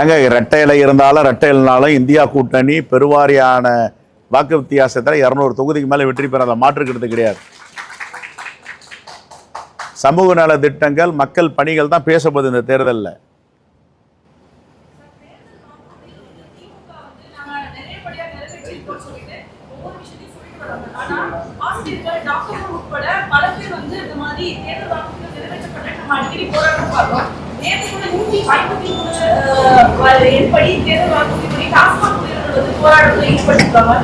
ஏங்க ரெட்டை இலை இருந்தாலும் ரெட்டை இலைனாலும் இந்தியா கூட்டணி பெருவாரியான வாக்கு வித்தியாசத்தில் இரநூறு தொகுதிக்கு மேலே வெற்றி பெற அதை மாற்றுக்கிறது கிடையாது. சமூக நல திட்டங்கள் மக்கள் பணிகள் தான் பேசப்படுது இந்த தேர்தலில். ஆசிரியர்கள், டாக்டர்கள் உட்பட பல பேர் வந்து இந்த மாதிரி தேர்தல் வாக்குறுதிகள் நம்ம அடிக்கடி போராட்டம் பார்த்தோம். நேற்று கூட 153, அஹ், எண்படி தேர்தல் வாக்குறுதிப்படி டாஸ்மாக் ஊழியர்கள் வந்து போராட்டத்தில் ஈடுபட்டிருக்காங்க.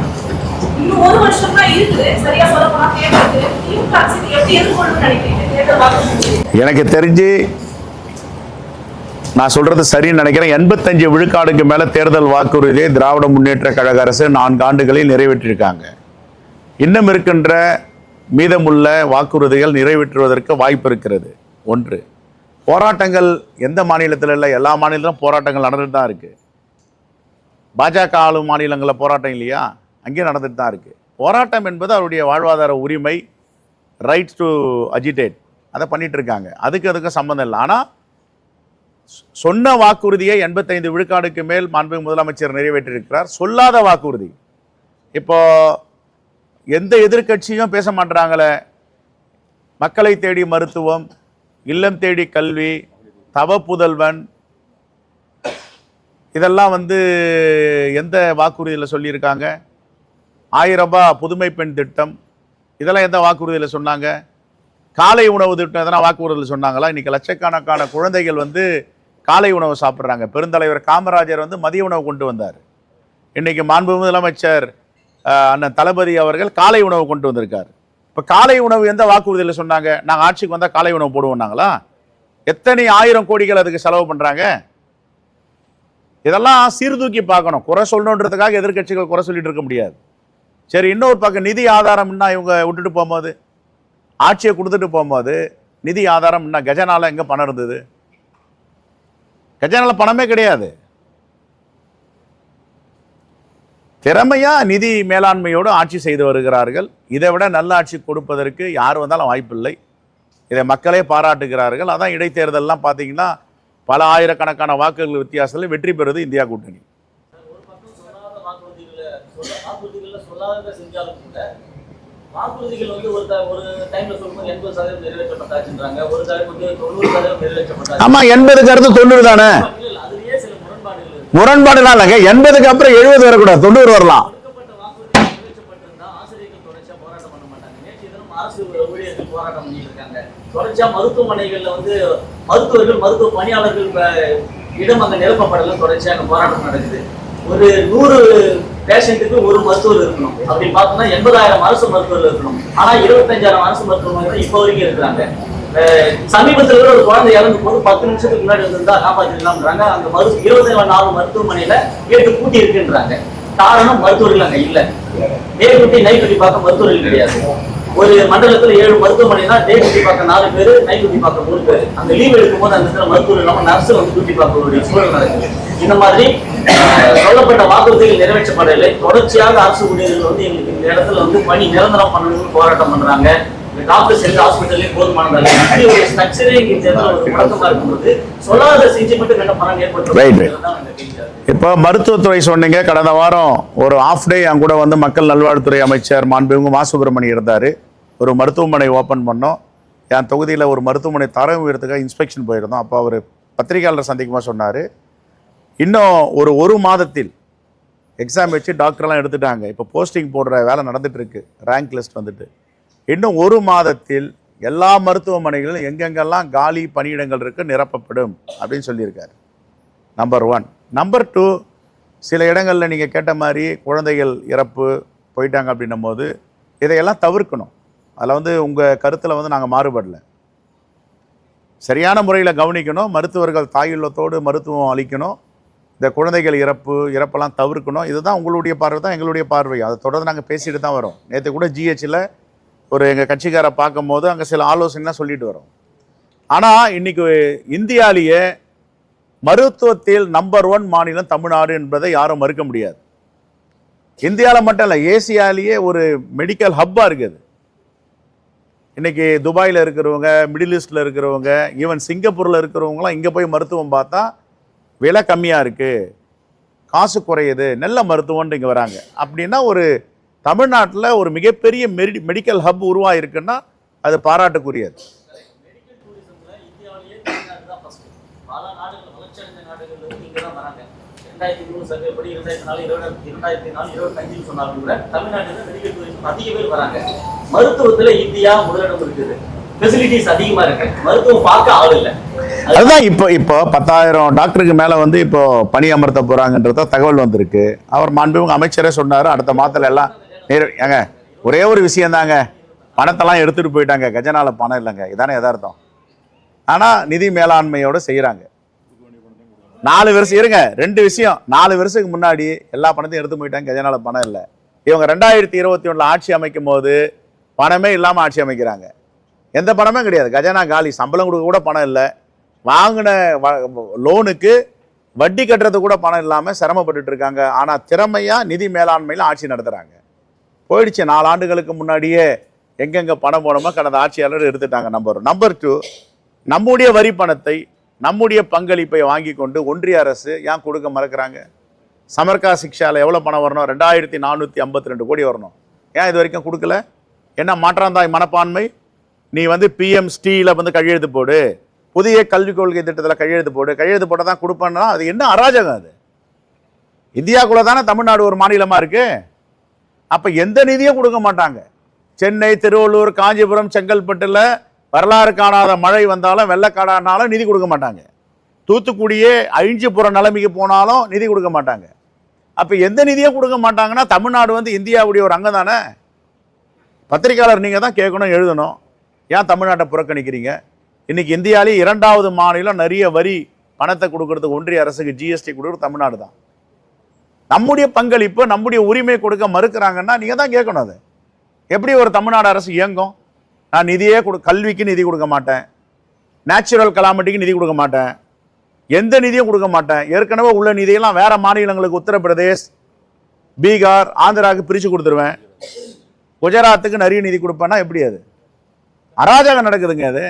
இன்னும் ஒரு வருஷம் தான் இருக்குது சரியா சொல்ல போனா தேர்தலுக்கு திமுக அரசு எப்படி எதிர்கொள்ளணும்னு நினைக்கிறீங்க தேர்தல் வாக்குறுதி எனக்கு தெரிஞ்சு நான் சொல்றது சரின்னு நினைக்கிறேன் எண்பத்தஞ்சு விழுக்காடுக்கு மேல தேர்தல் வாக்குறுதியை திராவிட முன்னேற்ற கழக அரசு நான்கு ஆண்டுகளில் நிறைவேற்றியிருக்காங்க இன்னும் இருக்கின்ற மீதமுள்ள வாக்குறுதிகள் நிறைவேற்றுவதற்கு வாய்ப்பு இருக்கிறது ஒன்று. போராட்டங்கள் எந்த மாநிலத்தில் இல்லை எல்லா மாநிலத்திலும் போராட்டங்கள் நடந்துட்டு தான் இருக்குது பாஜக ஆளும் மாநிலங்களில் போராட்டம் இல்லையா? அங்கேயும் நடந்துட்டு தான் இருக்குது போராட்டம் என்பது அவருடைய வாழ்வாதார உரிமை ரைட்ஸ் டு அஜிடேட் அதை பண்ணிகிட்ருக்காங்க இருக்காங்க. அதுக்கு அதுக்கு சம்மந்தம் இல்லை. ஆனால் சொன்ன வாக்குறுதியை எண்பத்தைந்து விழுக்காடுக்கு மேல் மாண்புமிகு முதலமைச்சர் நிறைவேற்றியிருக்கிறார். சொல்லாத வாக்குறுதி. இப்போது எந்த எதிர்க்கட்சியும் பேச மாட்டுறாங்களே மக்களை தேடி மருத்துவம் இல்லம் தேடி கல்வி தவ புதல்வன். இதெல்லாம் வந்து எந்த வாக்குறுதியில் சொல்லியிருக்காங்க? ஆயிரம் ரூபாய் புதுமை பெண் திட்டம். இதெல்லாம் எந்த வாக்குறுதியில் சொன்னாங்க? காலை உணவு திட்டம் எதனா வாக்குறுதியில் சொன்னாங்களா? இன்றைக்கி லட்சக்கணக்கான குழந்தைகள் வந்து காலை உணவு சாப்பிட்றாங்க. பெருந்தலைவர் காமராஜர் வந்து மதிய உணவு கொண்டு வந்தார். இன்றைக்கி மாண்பு முதலமைச்சர் அண்ணன் தளபதி அவர்கள் காலை உணவு கொண்டு வந்திருக்கார். இப்போ காலை உணவு எந்த வாக்குறுதியில் சொன்னாங்க? நாங்கள் ஆட்சிக்கு வந்தால் காலை உணவு போடுவோம்னாங்களா? எத்தனை ஆயிரம் கோடிகள் அதுக்கு செலவு பண்ணுறாங்க இதெல்லாம் சீர்தூக்கி பார்க்கணும். குறை சொல்லணுன்றதுக்காக எதிர்க்கட்சிகள் குறை சொல்லிட்டு இருக்க முடியாது. சரி இன்னொரு பக்கம் நிதி ஆதாரம்னா இவங்க விட்டுட்டு போகும்போது ஆட்சியை கொடுத்துட்டு போகும்போது நிதி ஆதாரம் என்ன கஜனால எங்கே பணம் இருந்தது? கஜனால பணமே கிடையாது. திறமையா நிதி மேலாண்மையோடு ஆட்சி செய்து வருகிறார்கள். இதை விட நல்ல ஆட்சி கொடுப்பதற்கு யார் வந்தாலும் வாய்ப்பில்லை. இதை மக்களே பாராட்டுகிறார்கள். அதான் இடைத்தேர்தல்லாம் பார்த்தீங்கன்னா பல ஆயிரக்கணக்கான வாக்குகள் வித்தியாசத்தில் வெற்றி பெறுவது இந்தியா கூட்டணி. வாக்குறுதிகளை வந்து ஒரு த- ஒரு டைம்ல சொல்லும்போது எண்பது சதவீதம் நிறைவேற்றப்பட்டாச்சுன்றாங்க. ஒரு டைம் வந்து தொண்ணூறு சதவீதம் நிறைவேற்றப்பட்டாச்சு. ஆமா எண்பதுக்கு அடுத்து தொண்ணூறு தானே இல்ல, இல்ல, அதுலயே சில முரண்பாடுகள் இருக்கு முரண்பாடுலாம் இல்லைங்க எண்பதுக்கு அப்புறம் எழுபது வரக்கூடாது தொண்ணூறு வரலாம். ஆசிரியர்கள் தொடர்ச்சியா போராட்டம் பண்ண மாட்டாங்க. ஊழியர்கள் போராட்டம் மருத்துவமனைகள்ல வந்து மருத்துவர்கள் மருத்துவ பணியாளர்கள் இடம் அங்க நிரப்பப்படல தொடர்ச்சியா அங்க போராட்டம் நடக்குது. ஒரு நூறு பேஷண்ட்டுக்கு ஒரு மருத்துவர் இருக்கணும். அப்படி பார்த்தோம்னா எண்பதாயிரம் அரசு மருத்துவர்கள் இருக்கணும். ஆனா இருபத்தஞ்சாயிரம் அரசு மருத்துவமனைகள் இப்போ வரைக்கும் இருக்கிறாங்க. சமீபத்துல ஒரு குழந்தை இறந்து போது பத்து நிமிஷத்துக்கு முன்னாடி வந்திருந்தா காப்பாற்றிடலாம்ன்றாங்க அந்த மருத்துவ இருபத்தி நாலு மருத்துவமனையில கேட்டு கூட்டி இருக்குன்றாங்க. காரணம் மருத்துவர்கள் அங்க இல்ல. டே குட்டி நைட் குட்டி பார்க்க மருத்துவர்கள் கிடையாது. ஒரு மண்டலத்துல ஏழு மருத்துவமனைனா டே குட்டி பார்க்க நாலு பேர் நைட் குட்டி பார்க்க மூணு பேர். அந்த லீவ் எடுக்கும் போது அந்த இடத்துல மருத்துவர் இல்லாம நர்ஸ் வந்து குட்டி பார்க்க ஒரு சூழல் நடக்குது. இந்த மாதிரி சொல்லப்பட்ட வாக்குறுதிகள் நிறைவேற்றப்படவில்லை. தொடர்ச்சியாக அரசு ஊழியர்கள் வந்து எங்களுக்கு இந்த இடத்துல வந்து பணி நிரந்தரம் பண்ணணும்னு போராட்டம் பண்றாங்க. டாக்டர்ஸ் எந்த ஹாஸ்பிட்டல்லே போதுமானதல்ல இப்படி ஒரு ஸ்ட்ரக்சரே இங்க இந்த இடத்துல ஒரு முடக்கமா இருக்கும்போது சொல்லாத சிகிச்சை மட்டும் என்ன Right, right. இப்போ மருத்துவத்துறை சொன்னீங்க கடந்த வாரம் ஒரு ஆஃப் டே அங்க கூட வந்து மக்கள் நல்வாழ்வுத்துறை அமைச்சர் மாண்புமிகு மா. சுப்பிரமணி இருந்தார். ஒரு மருத்துவமனை ஓப்பன் பண்ணோம். என் தொகுதியில் ஒரு மருத்துவமனை தரம் உயரத்துக்காக இன்ஸ்பெக்ஷன் போயிருந்தோம். அப்போ அவர் பத்திரிகையாளர் சந்திக்குமா சொன்னார். இன்னும் ஒரு ஒரு மாதத்தில் எக்ஸாம் வச்சு டாக்டர்லாம் எடுத்துட்டாங்க. இப்போ போஸ்டிங் போடுற வேலை நடந்துட்டு இருக்கு. ரேங்க் லிஸ்ட் வந்துட்டு. இன்னும் ஒரு மாதத்தில் எல்லா மருத்துவமனைகளிலும் எங்கெங்கெல்லாம் காலி பணியிடங்கள் இருக்கு நிரப்பப்படும் அப்படின்னு சொல்லியிருக்காரு. நம்பர் ஒன் நம்பர் டூ சில இடங்களில் நீங்கள் கேட்ட மாதிரி குழந்தைகள் இறப்பு போயிட்டாங்க அப்படின்னும் போது இதையெல்லாம் தவிர்க்கணும். அதில் வந்து உங்கள் கருத்தில் வந்து நாங்கள் மாறுபடல. சரியான முறையில் கவனிக்கணும் மருத்துவர்கள் தாயுள்ளத்தோடு மருத்துவம் அளிக்கணும் இந்த குழந்தைகள் இறப்பு இறப்பெல்லாம் தவிர்க்கணும். இதுதான் உங்களுடைய பார்வை தான் எங்களுடைய பார்வை. அதை தொடர்ந்து நாங்கள் பேசிட்டு தான் வரோம். நேற்று கூட ஜிஹெச்சில் ஒரு எங்கள் கட்சிக்காரை பார்க்கும்போது அங்கே சில ஆலோசனைலாம் சொல்லிட்டு வரோம். ஆனால் இன்னைக்கு இந்தியாவிலேயே மருத்துவத்தில் நம்பர் ஒன் மாநிலம் தமிழ்நாடு என்பதை யாரும் மறுக்க முடியாது. இந்தியாவில் மட்டும் இல்லை ஏசியாலேயே ஒரு மெடிக்கல் ஹப்பாக இருக்குது. இன்றைக்கி துபாயில் இருக்கிறவங்க மிடில் ஈஸ்டில் இருக்கிறவங்க ஈவன் சிங்கப்பூரில் இருக்கிறவங்களாம் இங்கே போய் மருத்துவம் பார்த்தா விலை கம்மியாக இருக்குது காசு குறையுது. நல்ல மருத்துவம்னு இங்கே வராங்க. அப்படின்னா ஒரு தமிழ்நாட்டில் ஒரு மிகப்பெரிய மெடி மெடிக்கல் ஹப் உருவாயிருக்குன்னா அது பாராட்டுக்குரியது. மெடிக்கல் இந்தியா முதலிடம் இருக்குது அதுதான் இப்போ இப்போ பத்தாயிரம் டாக்டருக்கு மேலே வந்து இப்போ பணி அமர்த்த போகிறாங்கன்றத தகவல் வந்திருக்கு. அவர் மாண்புமிகு அமைச்சரே சொன்னார் அடுத்த மாதத்துல எல்லாம் நேர ஏங்க ஒரே ஒரு விஷயம்தாங்க பணத்தெல்லாம் எடுத்துகிட்டு போயிட்டாங்க. கஜனால பணம் இல்லைங்க. இதானே எதார்த்தம் ஆனால் நிதி மேலாண்மையோடு செய்கிறாங்க நாலு வருஷம் இருங்க ரெண்டு விஷயம். நாலு வருஷத்துக்கு முன்னாடி எல்லா பணத்தையும் எடுத்து போயிட்டாங்க. கஜனால பணம் இல்லை. இவங்க ரெண்டாயிரத்தி இருபத்தி ஒன்றில் ஆட்சி அமைக்கும் போது பணமே இல்லாமல் ஆட்சி அமைக்கிறாங்க. எந்த பணமே கிடையாது. கஜனா காலி. சம்பளம் கொடுக்க கூட பணம் இல்லை. வாங்கின லோனுக்கு வட்டி கட்டுறது கூட பணம் இல்லாமல் சிரமப்பட்டுட்டு இருக்காங்க. ஆனால் திறமையாக நிதி மேலாண்மையில் ஆட்சி நடத்துகிறாங்க போயிடுச்சு. நாலு ஆண்டுகளுக்கு முன்னாடியே எங்கெங்கே பணம் போனோமோ கடந்த ஆட்சியாளர் எடுத்துட்டாங்க நம்பர் நம்பர் டூ நம்முடைய வரி பணத்தை நம்முடைய பங்களிப்பை வாங்கி கொண்டு ஒன்றிய அரசு ஏன் கொடுக்க மறக்கிறாங்க? சமர்கா சிக்ஷாவில் எவ்வளோ பணம் வரணும்? ரெண்டாயிரத்தி நானூற்றி ஐம்பத்தி ரெண்டு கோடி வரணும். ஏன் இது வரைக்கும் கொடுக்கல? என்ன மாற்றாந்தாய் மனப்பான்மை? நீ வந்து பிஎம் ஸ்டீல வந்து கையெழுத்து போடு. புதிய கல்விக் கொள்கை திட்டத்தில் கையெழுத்து போடு. கையெழுத்து போட்டால் தான் கொடுப்பேன்னா அது என்ன அராஜகம் அது? இந்தியாக்குள்ளே தானே தமிழ்நாடு ஒரு மாநிலமாக இருக்குது அப்போ எந்த நிதியும் கொடுக்க மாட்டாங்க. சென்னை திருவள்ளூர் காஞ்சிபுரம் செங்கல்பட்டில் வரலாறு காணாத மழை வந்தாலும் வெள்ளக்காடானாலும் நிதி கொடுக்க மாட்டாங்க. தூத்துக்குடியே அழிஞ்சு போகிற நிலைமைக்கு போனாலும் நிதி கொடுக்க மாட்டாங்க. அப்போ எந்த நிதியும் கொடுக்க மாட்டாங்கன்னா தமிழ்நாடு வந்து இந்தியாவுடைய ஒரு அங்கம் தானே? பத்திரிக்கையாளர் நீங்கள் தான் கேட்கணும் எழுதணும். ஏன் தமிழ்நாட்டை புறக்கணிக்கிறீங்க? இன்னைக்கு இந்தியாவிலே இரண்டாவது மாநிலம் நிறைய வரி பணத்தை கொடுக்கறதுக்கு ஒன்றிய அரசுக்கு ஜிஎஸ்டி கொடுக்குறது தமிழ்நாடு தான். நம்முடைய பங்களிப்பு நம்முடைய உரிமை கொடுக்க மறுக்கிறாங்கன்னா நீங்கள் தான் கேட்கணும் அது. எப்படி ஒரு தமிழ்நாடு அரசு இயங்கும்? நான் நிதியே கொடு கல்விக்கு நிதி கொடுக்க மாட்டேன். நேச்சுரல் கலாமிட்டிக்கு நிதி கொடுக்க மாட்டேன். எந்த நிதியும் கொடுக்க மாட்டேன். ஏற்கனவே உள்ள நிதியெல்லாம் வேறு மாநிலங்களுக்கு உத்தரப்பிரதேஷ் பீகார் ஆந்திராவுக்கு பிரித்து கொடுத்துருவேன். குஜராத்துக்கு நிறைய நிதி கொடுப்பேன்னா எப்படி அது? அராஜகம் நடக்குதுங்க அது.